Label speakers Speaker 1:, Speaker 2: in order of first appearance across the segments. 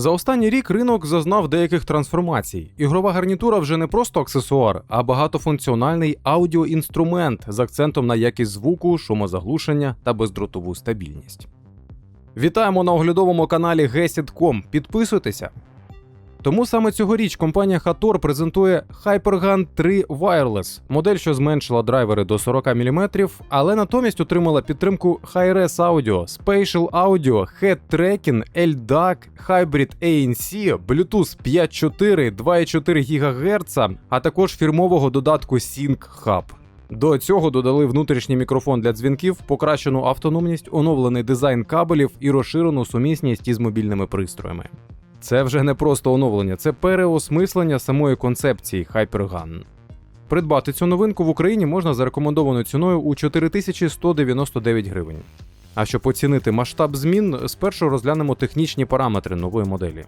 Speaker 1: За останній рік ринок зазнав деяких трансформацій. Ігрова гарнітура вже не просто аксесуар, а багатофункціональний аудіоінструмент з акцентом на якість звуку, шумозаглушення та бездротову стабільність. Вітаємо на оглядовому каналі Gesit.com. Підписуйтеся. Тому саме цьогоріч компанія Hator презентує HyperGun 3 Wireless, модель, що зменшила драйвери до 40 мм, але натомість отримала підтримку Hi-Res Audio, Spatial Audio, Head Tracking, LDAC, Hybrid ANC, Bluetooth 5.4, 2,4 ГГц, а також фірмового додатку Sync Hub. До цього додали внутрішній мікрофон для дзвінків, покращену автономність, оновлений дизайн кабелів і розширену сумісність із мобільними пристроями. Це вже не просто оновлення, це переосмислення самої концепції HyperGun. Придбати цю новинку в Україні можна за рекомендованою ціною у 4199 гривень. А щоб оцінити масштаб змін, спершу розглянемо технічні параметри нової моделі.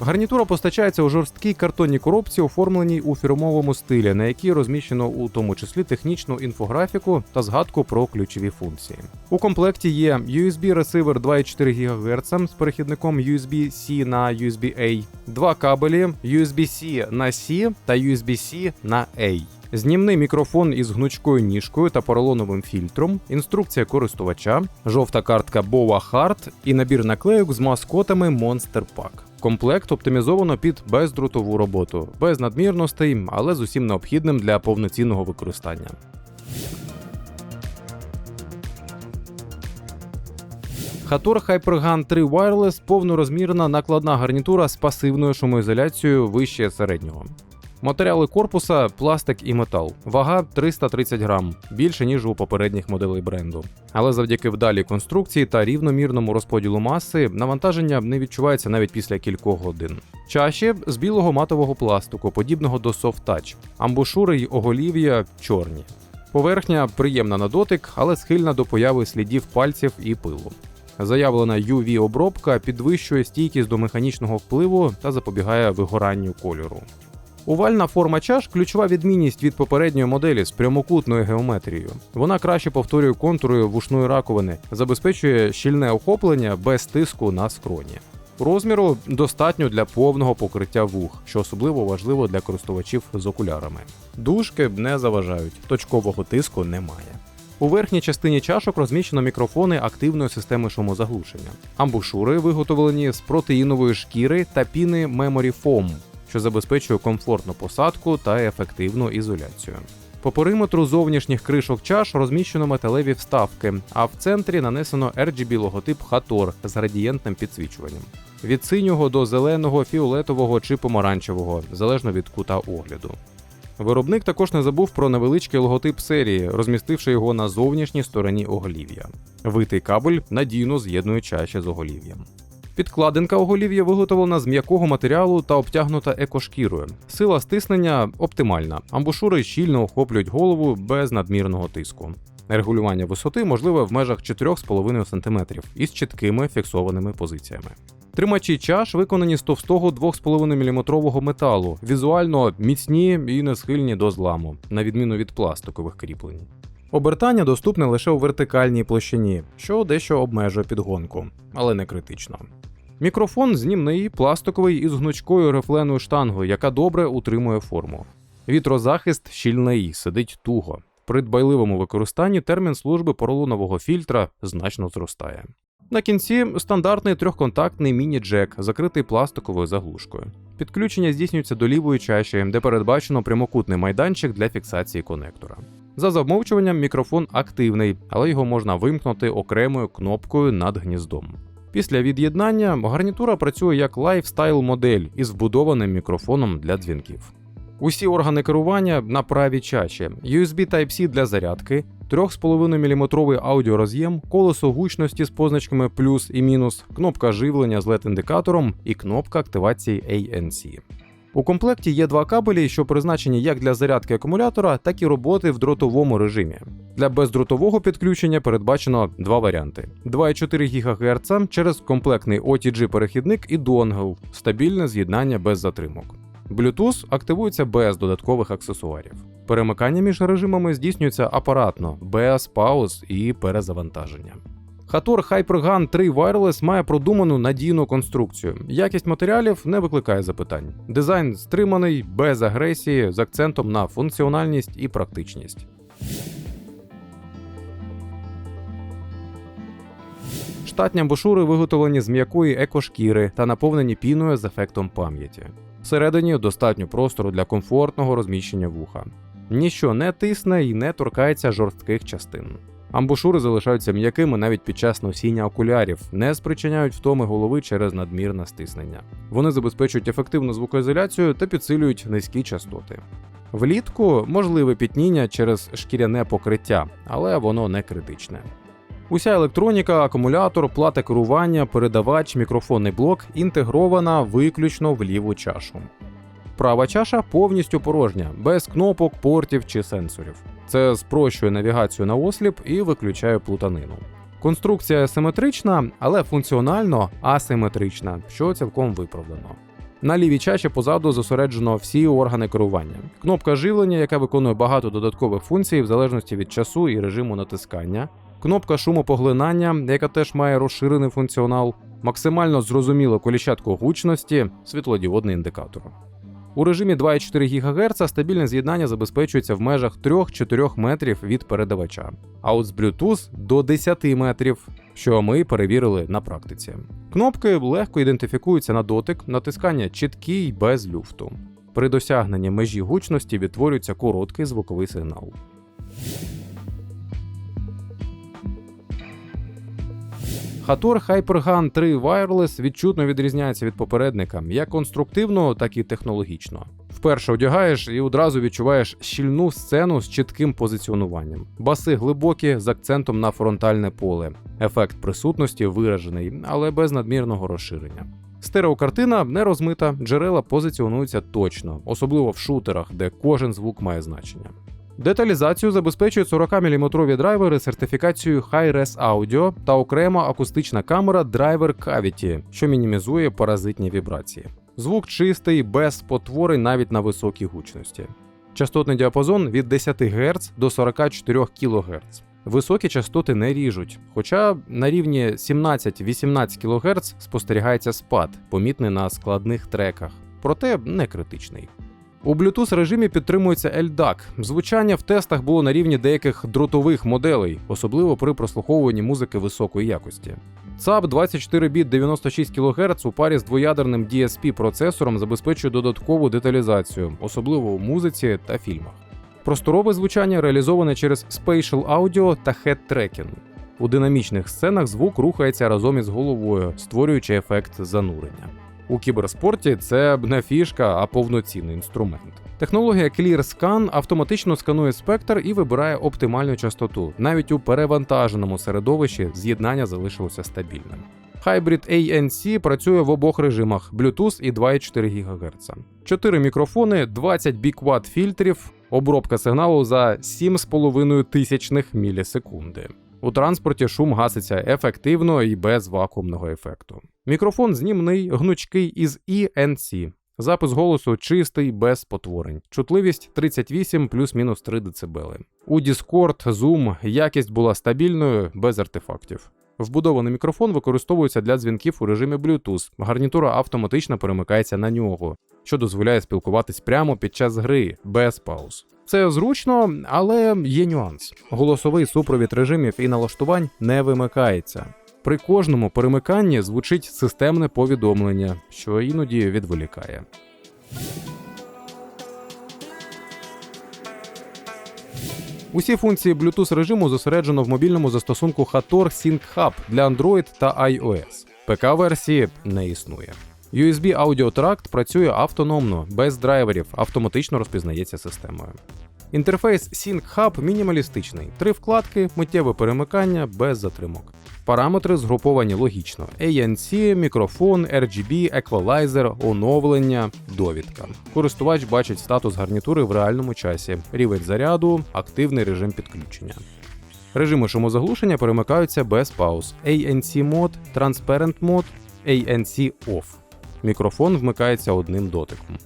Speaker 1: Гарнітура постачається у жорсткій картонній коробці, оформленій у фірмовому стилі, на якій розміщено у тому числі технічну інфографіку та згадку про ключові функції. У комплекті є USB-ресивер 2,4 ГГц з перехідником USB-C на USB-A, два кабелі USB-C на C та USB-C на A. Знімний мікрофон із гнучкою ніжкою та поролоновим фільтром, інструкція користувача, жовта картка Boa Hard і набір наклейок з маскотами Monster Pack. Комплект оптимізовано під бездротову роботу, без надмірностей, але з усім необхідним для повноцінного використання. Hator HyperGun 3 Wireless повнорозмірна накладна гарнітура з пасивною шумоізоляцією вище середнього. Матеріали корпуса пластик і метал. Вага 330 грам, більше ніж у попередніх моделей бренду. Але завдяки вдалій конструкції та рівномірному розподілу маси навантаження не відчувається навіть після кількох годин. Чаші з білого матового пластику, подібного до Touch. амбушури й оголів'я чорні. Поверхня приємна на дотик, але схильна до появи слідів пальців і пилу. Заявлена UV-обробка підвищує стійкість до механічного впливу та запобігає вигоранню кольору. Увальна форма чаш ключова відмінність від попередньої моделі з прямокутною геометрією. Вона краще повторює контури вушної раковини, забезпечує щільне охоплення без тиску на скроні. Розміру достатньо для повного покриття вух, що особливо важливо для користувачів з окулярами. Дужки не заважають, точкового тиску немає. У верхній частині чашок розміщено мікрофони активної системи шумозаглушення. Амбушури виготовлені з протеїнової шкіри та піни Memory Foam, що забезпечує комфортну посадку та ефективну ізоляцію. По периметру зовнішніх кришок чаш розміщено металеві вставки, а в центрі нанесено RGB логотип Hator з градієнтним підсвічуванням. Від синього до зеленого, фіолетового чи помаранчевого, залежно від кута огляду. Виробник також не забув про невеличкий логотип серії, розмістивши його на зовнішній стороні оголів'я. Витий кабель надійно з'єднує чаші з оголів'ям. Підкладинка оголів'я виготовлена з м'якого матеріалу та обтягнута екошкірою. Сила стиснення оптимальна. Амбушури щільно охоплюють голову без надмірного тиску. Регулювання висоти можливе в межах 4,5 см із чіткими фіксованими позиціями. Тримачі чаш виконані з товстого 2,5 мм металу, візуально міцні і не схильні до зламу, на відміну від пластикових кріплень. Обертання доступне лише у вертикальній площині, що дещо обмежує підгонку, але не критично. Мікрофон знімний, пластиковий із гнучкою рефленою штангою, яка добре утримує форму. Вітрозахист щільний, сидить туго. При дбайливому використанні термін служби поролонового фільтра значно зростає. На кінці стандартний трьохконтактний міні-джек, закритий пластиковою заглушкою. Підключення здійснюється до лівої чаші, де передбачено прямокутний майданчик для фіксації конектора. За замовчуванням мікрофон активний, але його можна вимкнути окремою кнопкою над гніздом. Після від'єднання гарнітура працює як лайфстайл модель із вбудованим мікрофоном для дзвінків. Усі органи керування на правій чаші, USB Type-C для зарядки, 3,5 мм аудіороз'єм, колесо гучності з позначками плюс і мінус, кнопка живлення з LED-індикатором і кнопка активації ANC. У комплекті є два кабелі, що призначені як для зарядки акумулятора, так і роботи в дротовому режимі. Для бездротового підключення передбачено два варіанти: 2,4 ГГц через комплектний OTG перехідник і донгл, стабільне з'єднання без затримок. Bluetooth активується без додаткових аксесуарів. Перемикання між режимами здійснюється апаратно, без пауз і перезавантаження. Hator HyperGun 3 Wireless має продуману надійну конструкцію. Якість матеріалів не викликає запитань. Дизайн стриманий, без агресії, з акцентом на функціональність і практичність. Штатні амбушури виготовлені з м'якої екошкіри та наповнені піною з ефектом пам'яті. Всередині достатньо простору для комфортного розміщення вуха. Ніщо не тисне і не торкається жорстких частин. Амбушури залишаються м'якими навіть під час носіння окулярів, не спричиняють втоми голови через надмірне стиснення. Вони забезпечують ефективну звукоізоляцію та підсилюють низькі частоти. Влітку можливе пітніння через шкіряне покриття, але воно не критичне. Уся електроніка, акумулятор, плата керування, передавач, мікрофонний блок інтегрована виключно в ліву чашу. Права чаша повністю порожня, без кнопок, портів чи сенсорів. Це спрощує навігацію на осліп і виключає плутанину. Конструкція симетрична, але функціонально асиметрична, що цілком виправдано. На лівій чаші позаду зосереджено всі органи керування. Кнопка живлення, яка виконує багато додаткових функцій в залежності від часу і режиму натискання. Кнопка шумопоглинання, яка теж має розширений функціонал, максимально зрозуміло коліщатку гучності, світлодіодний індикатор. У режимі 2,4 ГГц стабільне з'єднання забезпечується в межах 3-4 метрів від передавача, а от з Bluetooth до 10 метрів, що ми перевірили на практиці. Кнопки легко ідентифікуються на дотик, натискання чіткі й без люфту. При досягненні межі гучності відтворюється короткий звуковий сигнал. Hator HyperGun 3 Wireless відчутно відрізняється від попередника як конструктивно, так і технологічно. Вперше одягаєш і одразу відчуваєш щільну сцену з чітким позиціонуванням, баси глибокі з акцентом на фронтальне поле, ефект присутності виражений, але без надмірного розширення. Стереокартина не розмита, джерела позиціонуються точно, особливо в шутерах, де кожен звук має значення. Деталізацію забезпечують 40-мм драйвери з сертифікацією Hi-Res Audio та окрема акустична камера Driver Cavity, що мінімізує паразитні вібрації. Звук чистий, без спотворень навіть на високій гучності. Частотний діапазон від 10 Гц до 44 кГц. Високі частоти не ріжуть, хоча на рівні 17-18 кГц спостерігається спад, помітний на складних треках, проте не критичний. У Bluetooth режимі підтримується LDAC. Звучання в тестах було на рівні деяких дротових моделей, особливо при прослуховуванні музики високої якості. ЦАП 24 біт 96 кГц у парі з двоядерним DSP процесором забезпечує додаткову деталізацію, особливо у музиці та фільмах. Просторове звучання реалізоване через Spatial Audio та Head Tracking. У динамічних сценах звук рухається разом із головою, створюючи ефект занурення. У кіберспорті це не фішка, а повноцінний інструмент. Технологія ClearScan автоматично сканує спектр і вибирає оптимальну частоту. Навіть у перевантаженому середовищі з'єднання залишилося стабільним. Hybrid ANC працює в обох режимах Bluetooth і 2,4 ГГц. 4 мікрофони, 20 бікват фільтрів, обробка сигналу за 7,5 тисячних мілісекунди. У транспорті шум гаситься ефективно і без вакуумного ефекту. Мікрофон знімний, гнучкий із ENC. Запис голосу чистий, без потворень. Чутливість 38 плюс-мінус 3 дБ. У Discord, Zoom якість була стабільною, без артефактів. Вбудований мікрофон використовується для дзвінків у режимі Bluetooth. Гарнітура автоматично перемикається на нього, що дозволяє спілкуватись прямо під час гри, без пауз. Це зручно, але є нюанс. Голосовий супровід режимів і налаштувань не вимикається. При кожному перемиканні звучить системне повідомлення, що іноді відволікає. Усі функції Bluetooth режиму зосереджено в мобільному застосунку Hator Sync Hub для Android та iOS. ПК-версії не існує. USB Tract працює автономно, без драйверів, автоматично розпізнається системою. Інтерфейс Sync Hub мінімалістичний: три вкладки, миттєве перемикання без затримок. Параметри згруповані логічно: ANC, мікрофон, RGB, еквалайзер, оновлення, довідка. Користувач бачить статус гарнітури в реальному часі, рівень заряду, активний режим підключення. Режими шумозаглушення перемикаються без пауз: ANC мод, Transparent мод, ANC Off. Мікрофон вмикається одним дотиком.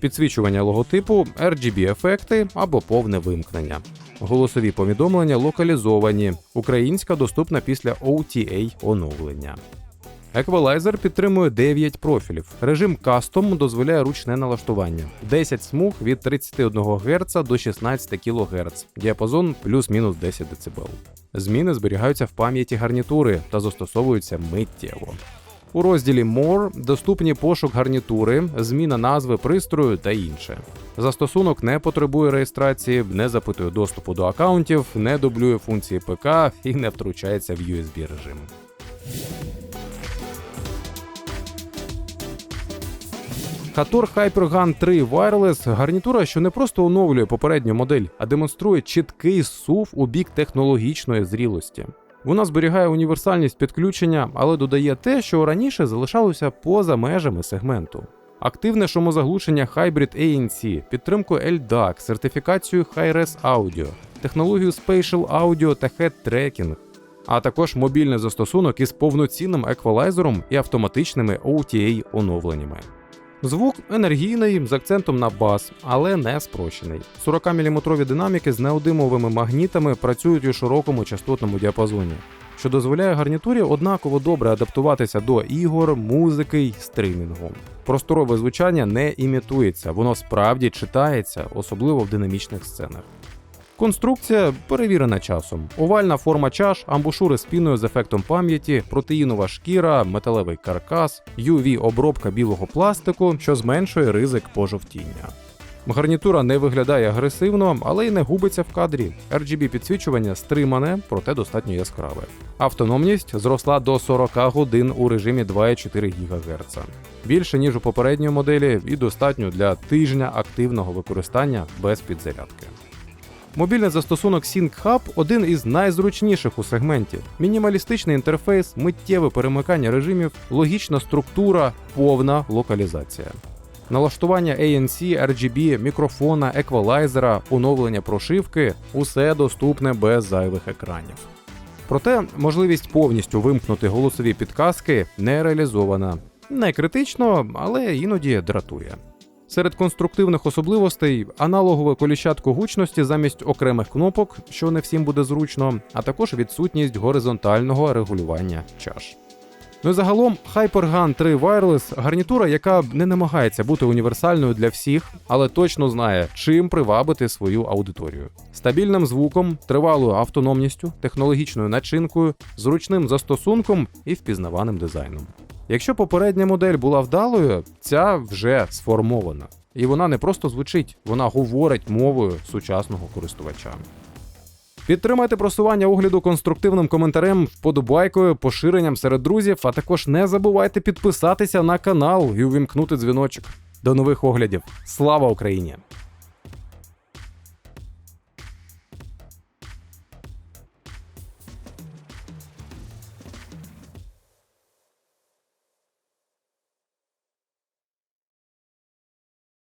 Speaker 1: Підсвічування логотипу, RGB-ефекти або повне вимкнення. Голосові повідомлення локалізовані. Українська доступна після OTA оновлення. Еквалайзер підтримує 9 профілів. Режим Custom дозволяє ручне налаштування. 10 смуг від 31 Гц до 16 кГц. Діапазон плюс-мінус 10 дБ. Зміни зберігаються в пам'яті гарнітури та застосовуються миттєво. У розділі More доступні пошук гарнітури, зміна назви пристрою та інше. Застосунок не потребує реєстрації, не запитує доступу до аккаунтів, не дублює функції ПК і не втручається в USB режим. Хатор HyperGun 3 Wireless гарнітура, що не просто оновлює попередню модель, а демонструє чіткий сув у бік технологічної зрілості. Вона зберігає універсальність підключення, але додає те, що раніше залишалося поза межами сегменту. Активне шумозаглушення Hybrid ANC, підтримку LDAC, сертифікацію Hi-Res Audio, технологію Spatial Audio та Head Tracking, а також мобільний застосунок із повноцінним еквалайзером і автоматичними OTA оновленнями. Звук енергійний з акцентом на бас, але не спрощений. 40-мм динаміки з неодимовими магнітами працюють у широкому частотному діапазоні, що дозволяє гарнітурі однаково добре адаптуватися до ігор, музики й стримінгу. Просторове звучання не імітується, воно справді читається, особливо в динамічних сценах. Конструкція перевірена часом. Овальна форма чаш, амбушури з піною з ефектом пам'яті, протеїнова шкіра, металевий каркас, UV-обробка білого пластику, що зменшує ризик пожовтіння. Гарнітура не виглядає агресивно, але й не губиться в кадрі. RGB підсвічування стримане, проте достатньо яскраве. Автономність зросла до 40 годин у режимі 2,4 ГГц. Більше ніж у попередньої моделі, і достатньо для тижня активного використання без підзарядки. Мобільний застосунок Sync Hub один із найзручніших у сегменті. Мінімалістичний інтерфейс, миттєве перемикання режимів, логічна структура, повна локалізація. Налаштування ANC, RGB, мікрофона, еквалайзера, оновлення прошивки усе доступне без зайвих екранів. Проте можливість повністю вимкнути голосові підказки не реалізована. Не критично, але іноді дратує. Серед конструктивних особливостей аналогове коліщатко гучності замість окремих кнопок, що не всім буде зручно, а також відсутність горизонтального регулювання чаш. Ну і загалом HyperGun 3 Wireless гарнітура, яка не намагається бути універсальною для всіх, але точно знає, чим привабити свою аудиторію. Стабільним звуком, тривалою автономністю, технологічною начинкою, зручним застосунком і впізнаваним дизайном. Якщо попередня модель була вдалою, ця вже сформована. І вона не просто звучить, вона говорить мовою сучасного користувача. Підтримайте просування огляду конструктивним коментарем, вподобайкою, поширенням серед друзів, а також не забувайте підписатися на канал і увімкнути дзвіночок. До нових оглядів. Слава Україні!